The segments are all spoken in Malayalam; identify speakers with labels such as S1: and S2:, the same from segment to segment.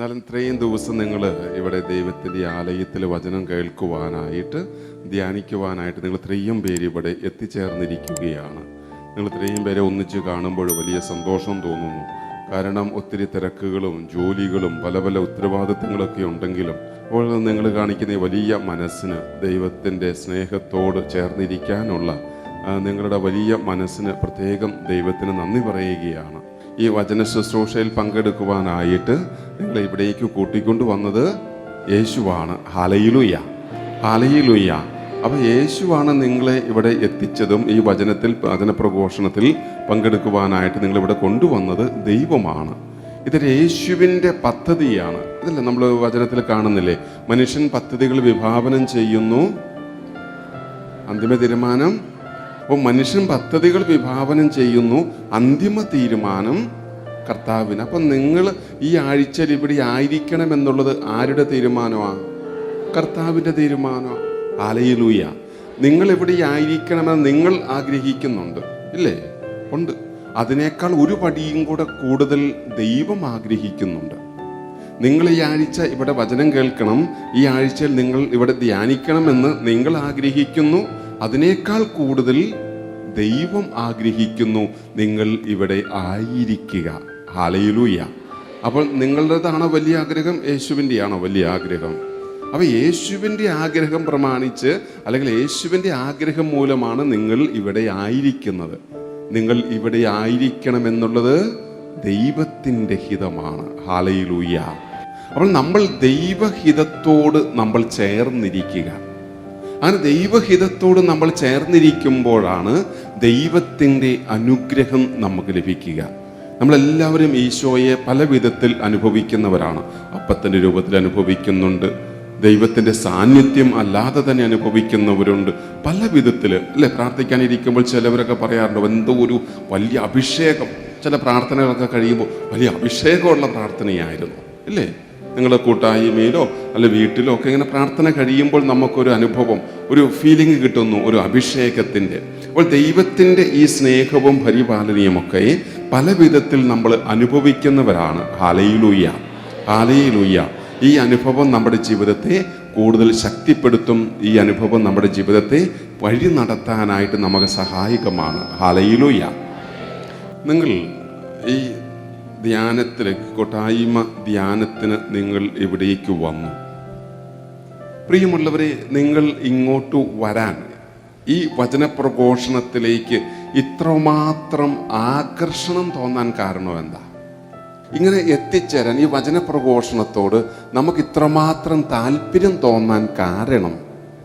S1: എന്നാലും ഇത്രയും ദിവസം നിങ്ങൾ ഇവിടെ ദൈവത്തിന്റെ ആലയത്തിൽ വചനം കേൾക്കുവാനായിട്ട് ധ്യാനിക്കുവാനായിട്ട് നിങ്ങൾ ഇത്രയും പേര് ഇവിടെ എത്തിച്ചേർന്നിരിക്കുകയാണ്. നിങ്ങൾ ഇത്രയും പേരെ ഒന്നിച്ച് കാണുമ്പോൾ വലിയ സന്തോഷം തോന്നുന്നു. കാരണം ഒത്തിരി തിരക്കുകളും ജോലികളും പല പല ഉത്തരവാദിത്തങ്ങളൊക്കെ ഉണ്ടെങ്കിലും അപ്പോൾ നിങ്ങൾ കാണിക്കുന്ന വലിയ മനസ്സിന് ദൈവത്തിന്റെ സ്നേഹത്തോട് ചേർന്നിരിക്കാനുള്ള നിങ്ങളുടെ വലിയ മനസ്സിന് പ്രത്യേകം ദൈവത്തിന് നന്ദി പറയുകയാണ്. ഈ വചന ശുശ്രൂഷയിൽ പങ്കെടുക്കുവാനായിട്ട് നിങ്ങൾ ഇവിടേക്ക് കൂട്ടിക്കൊണ്ടു വന്നത് യേശുവാണ്. ഹലയിലുയ്യ ഹലയിലുയ്യ അപ്പൊ യേശുവാണ് നിങ്ങളെ ഇവിടെ എത്തിച്ചതും ഈ വചനത്തിൽ വചന പ്രഘോഷണത്തിൽ പങ്കെടുക്കുവാനായിട്ട് നിങ്ങൾ ഇവിടെ കൊണ്ടുവന്നത് ദൈവമാണ്. ഇത് യേശുവിന്റെ പദ്ധതിയാണ്. ഇതല്ലേ നമ്മൾ വചനത്തിൽ കാണുന്നില്ലേ? മനുഷ്യൻ പദ്ധതികൾ വിഭാവനം ചെയ്യുന്നു. അന്തിമ തീരുമാനം. അപ്പോൾ മനുഷ്യൻ പദ്ധതികൾ വിഭാവനം ചെയ്യുന്നു അന്തിമ തീരുമാനം കർത്താവിന്. അപ്പം നിങ്ങൾ ഈ ആഴ്ചയിൽ ഇവിടെ ആയിരിക്കണം എന്നുള്ളത് ആരുടെ തീരുമാനമാണ് കർത്താവിന്റെ തീരുമാനമാണ് ആലയിലൂയ നിങ്ങൾ ഇവിടെ ആയിരിക്കണമെന്ന് നിങ്ങൾ ആഗ്രഹിക്കുന്നുണ്ട്. ഇല്ലേ? ഉണ്ട്. അതിനേക്കാൾ ഒരു പടിയും കൂടെ കൂടുതൽ ദൈവം ആഗ്രഹിക്കുന്നുണ്ട്. നിങ്ങൾ ഈ ആഴ്ച ഇവിടെ വചനം കേൾക്കണം. ഈ ആഴ്ചയിൽ നിങ്ങൾ ഇവിടെ ധ്യാനിക്കണമെന്ന് നിങ്ങൾ ആഗ്രഹിക്കുന്നു. അതിനേക്കാൾ കൂടുതൽ ദൈവം ആഗ്രഹിക്കുന്നു നിങ്ങൾ ഇവിടെ ആയിരിക്കുക. ഹാലയിലൂയ അപ്പോൾ നിങ്ങളുടേതാണോ വലിയ ആഗ്രഹം? യേശുവിന്റെയാണോ വലിയ ആഗ്രഹം? അപ്പോൾ യേശുവിന്റെ ആഗ്രഹം പ്രമാണിച്ച് അല്ലെങ്കിൽ യേശുവിന്റെ ആഗ്രഹം മൂലമാണ് നിങ്ങൾ ഇവിടെ ആയിരിക്കുന്നത്. നിങ്ങൾ ഇവിടെ ആയിരിക്കണം എന്നുള്ളത് ദൈവത്തിന്റെ ഹിതമാണ്. ഹാലയിലൂയ അപ്പോൾ നമ്മൾ ദൈവഹിതത്തോട് നമ്മൾ ചേർന്നിരിക്കുക. അങ്ങനെ ദൈവഹിതത്തോട് നമ്മൾ ചേർന്നിരിക്കുമ്പോഴാണ് ദൈവത്തിന്റെ അനുഗ്രഹം നമുക്ക് ലഭിക്കുക. നമ്മളെല്ലാവരും ഈശോയെ പല വിധത്തിൽ അനുഭവിക്കുന്നവരാണ്. അപ്പത്തിന്റെ രൂപത്തിൽ അനുഭവിക്കുന്നുണ്ട്. ദൈവത്തിന്റെ സാന്നിധ്യം അല്ലാതെ തന്നെ അനുഭവിക്കുന്നവരുണ്ട്. പല വിധത്തിൽ അല്ലെ? പ്രാർത്ഥിക്കാനിരിക്കുമ്പോൾ ചിലവരൊക്കെ പറയാറുണ്ട് എന്തോ ഒരു വലിയ അഭിഷേകം. ചില പ്രാർത്ഥനകളൊക്കെ കഴിയുമ്പോൾ വലിയ അഭിഷേകമുള്ള പ്രാർത്ഥനയായിരുന്നു. അല്ലേ? നിങ്ങളുടെ കൂട്ടായ്മയിലോ അല്ലെ വീട്ടിലോ ഒക്കെ ഇങ്ങനെ പ്രാർത്ഥന കഴിയുമ്പോൾ നമുക്കൊരു അനുഭവം ഒരു ഫീലിംഗ് കിട്ടുന്നു ഒരു അഭിഷേകത്തിന്റെ. അപ്പോൾ ദൈവത്തിന്റെ ഈ സ്നേഹവും പരിപാലനയുമൊക്കെ പല വിധത്തിൽ നമ്മൾ അനുഭവിക്കുന്നവരാണ്. ഹാലയിലൂയ്യ ഹാലയിലൂയ്യ ഈ അനുഭവം നമ്മുടെ ജീവിതത്തെ കൂടുതൽ ശക്തിപ്പെടുത്തും. ഈ അനുഭവം നമ്മുടെ ജീവിതത്തെ വഴി നടത്താനായിട്ട് നമുക്ക് സഹായകമാണ്. ഹാലയിലൂയ്യ നിങ്ങൾ ഈ ധ്യാനത്തിലേക്ക് കൊട്ടായ്മ ധ്യാനത്തിന് നിങ്ങൾ എവിടേക്ക് വന്നു. പ്രിയമുള്ളവരെ നിങ്ങൾ ഇങ്ങോട്ട് വരാൻ ഈ വചനപ്രഘോഷണത്തിലേക്ക് ഇത്രമാത്രം ആകർഷണം തോന്നാൻ കാരണം എന്താ? ഇങ്ങനെ എത്തിച്ചേരാൻ ഈ വചനപ്രഘോഷണത്തോട് നമുക്ക് ഇത്രമാത്രം താല്പര്യം തോന്നാൻ കാരണം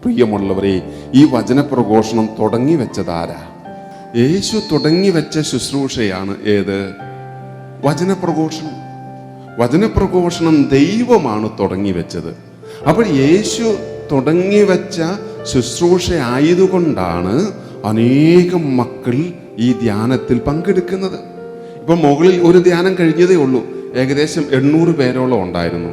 S1: പ്രിയമുള്ളവരെ ഈ വചനപ്രഘോഷണം തുടങ്ങി വെച്ചതാരാ യേശു തുടങ്ങി വെച്ച ശുശ്രൂഷയാണ് ഏത്? വചനപ്രഘോഷണം. വചനപ്രഘോഷണം ദൈവമാണ് തുടങ്ങി വെച്ചത്. അപ്പോൾ യേശു തുടങ്ങി വെച്ച ശുശ്രൂഷ ആയതുകൊണ്ടാണ് അനേകം മക്കൾ ഈ ധ്യാനത്തിൽ പങ്കെടുക്കുന്നത്. ഇപ്പം മുകളിൽ ഒരു ധ്യാനം കഴിഞ്ഞതേ ഉള്ളൂ. ഏകദേശം എണ്ണൂറ് പേരോളം ഉണ്ടായിരുന്നു.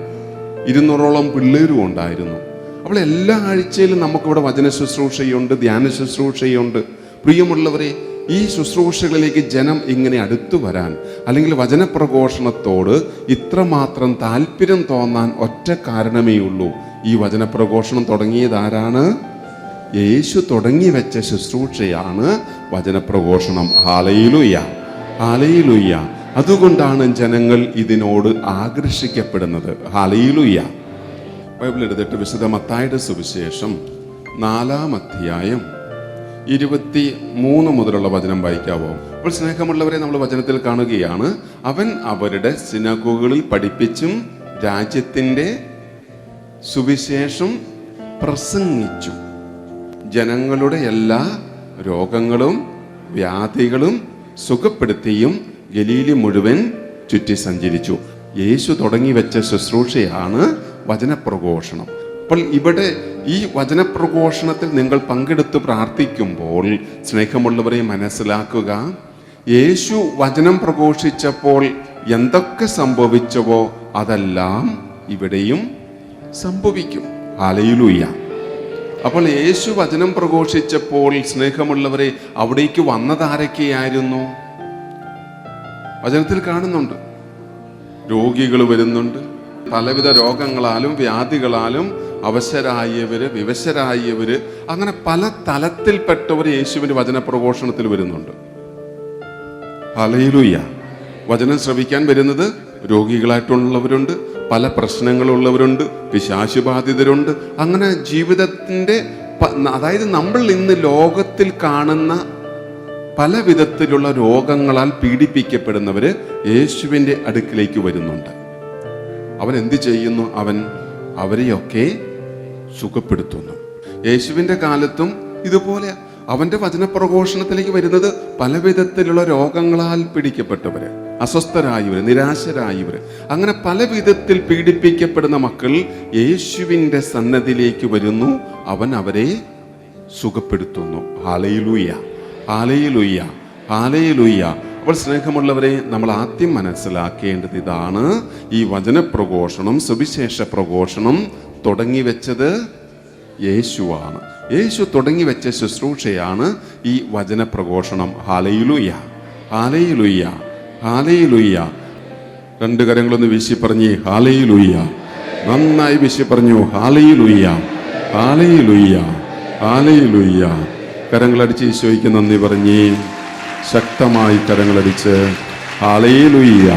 S1: ഇരുന്നൂറോളം പിള്ളേരും ഉണ്ടായിരുന്നു. അപ്പോൾ എല്ലാ ആഴ്ചയിലും നമുക്കിവിടെ വചന ശുശ്രൂഷയുണ്ട് ധ്യാന ശുശ്രൂഷയുണ്ട്. പ്രിയമുള്ളവരെ ഈ ശുശ്രൂഷകളിലേക്ക് ജനം ഇങ്ങനെ അടുത്തു വരാൻ അല്ലെങ്കിൽ വചനപ്രഘോഷണത്തോട് ഇത്രമാത്രം താല്പര്യം തോന്നാൻ ഒറ്റ കാരണമേ ഉള്ളൂ. ഈ വചനപ്രഘോഷണം തുടങ്ങിയത് ആരാണ്? യേശു തുടങ്ങി വെച്ച ശുശ്രൂഷയാണ് വചനപ്രഘോഷണം. ഹാലയിലുയ്യ ഹാലയിലുയ്യ അതുകൊണ്ടാണ് ജനങ്ങൾ ഇതിനോട് ആകർഷിക്കപ്പെടുന്നത്. ഹാലയിലുയ്യ ബൈബിൾ എടുത്തിട്ട് വിശുദ്ധ മത്തായുടെ സുവിശേഷം നാലാം അധ്യായം ഇരുപത്തി മൂന്ന് മുതലുള്ള വചനം വായിക്കാവോ? അപ്പോൾ സ്നേഹമുള്ളവരെ നമ്മൾ വചനത്തിൽ കാണുകയാണ്. അവൻ അവരുടെ സിനഗോകളിൽ പഠിപ്പിച്ചും രാജ്യത്തിന്റെ സുവിശേഷം പ്രസംഗിച്ചു. ജനങ്ങളുടെ എല്ലാ രോഗങ്ങളും വ്യാധികളും സുഖപ്പെടുത്തിയും ഗലീലി മുഴുവൻ ചുറ്റി സഞ്ചരിച്ചു. യേശു തുടങ്ങി വെച്ച ശുശ്രൂഷയാണ് വചനപ്രഘോഷണം. അപ്പോൾ ഇവിടെ ഈ വചനപ്രഘോഷണത്തിൽ നിങ്ങൾ പങ്കെടുത്ത് പ്രാർത്ഥിക്കുമ്പോൾ സ്നേഹമുള്ളവരെ മനസ്സിലാക്കുക യേശു വചനം പ്രഘോഷിച്ചപ്പോൾ എന്തൊക്കെ സംഭവിച്ചവോ അതെല്ലാം ഇവിടെയും സംഭവിക്കും. ഹാലയിലൂയ്യ അപ്പോൾ യേശു വചനം പ്രഘോഷിച്ചപ്പോൾ സ്നേഹമുള്ളവരെ അവിടേക്ക് വന്നതാരൊക്കെയായിരുന്നു? വചനത്തിൽ കാണുന്നുണ്ട്. രോഗികൾ വരുന്നുണ്ട്. പലവിധ രോഗങ്ങളാലും വ്യാധികളാലും അവശരായവര് വിവശരായവര് അങ്ങനെ പല തലത്തിൽപ്പെട്ടവർ വചന പ്രഘോഷണത്തിൽ വരുന്നുണ്ട്. ഹലയിലൂയ വചനം ശ്രവിക്കാൻ വരുന്നത് രോഗികളായിട്ടുള്ളവരുണ്ട് പല പ്രശ്നങ്ങളുള്ളവരുണ്ട് പിശാശുബാധിതരുണ്ട് അങ്ങനെ ജീവിതത്തിന്റെ അതായത് നമ്മൾ ഇന്ന് ലോകത്തിൽ കാണുന്ന പല വിധത്തിലുള്ള രോഗങ്ങളാൽ പീഡിപ്പിക്കപ്പെടുന്നവര് യേശുവിന്റെ അടുക്കിലേക്ക് വരുന്നുണ്ട്. അവൻ എന്ത് ചെയ്യുന്നു? അവൻ അവരെയൊക്കെ സുഖപ്പെടുത്തുന്നു. യേശുവിന്റെ കാലത്തും ഇതുപോലെ അവന്റെ വചനപ്രഘോഷണത്തിലേക്ക് വരുന്നത് പല വിധത്തിലുള്ള രോഗങ്ങളാൽ പിടിക്കപ്പെട്ടവർ അസ്വസ്ഥരായവർ നിരാശരായവർ അങ്ങനെ പല വിധത്തിൽ പീഡിപ്പിക്കപ്പെടുന്ന മക്കൾ യേശുവിന്റെ സന്നദ്ധിയിലേക്ക് വരുന്നു. അവൻ അവരെ സുഖപ്പെടുത്തുന്നു. ആലയിലുയ്യ ആലയിലുയ്യ ഹാലയിലൂയ അപ്പോൾ സ്നേഹമുള്ളവരെ നമ്മൾ ആദ്യം മനസ്സിലാക്കേണ്ടത് ഇതാണ്. ഈ വചനപ്രഘോഷണം സുവിശേഷ പ്രഘോഷണം തുടങ്ങി വെച്ചത് യേശുവാണ്. യേശു തുടങ്ങി വെച്ച ശുശ്രൂഷയാണ് ഈ വചനപ്രഘോഷണം. ഹാലയിലുയ്യ ഹാലയിലുയ്യ ഹാലയിലുയ്യ രണ്ട് കരങ്ങളൊന്ന് വീശി പറഞ്ഞ് ഹാലയിലുയ്യ നന്നായി വീശി പറഞ്ഞു ഹാലയിലുയ്യ ഹാലയിലുയ്യ ഹാലയിലുയ്യ കരങ്ങളടിച്ച് ഈശോയ്ക്ക് നന്ദി പറഞ്ഞ് ശക്തമായി കരങ്ങളടിച്ച്. ഹാലയിലുയ്യ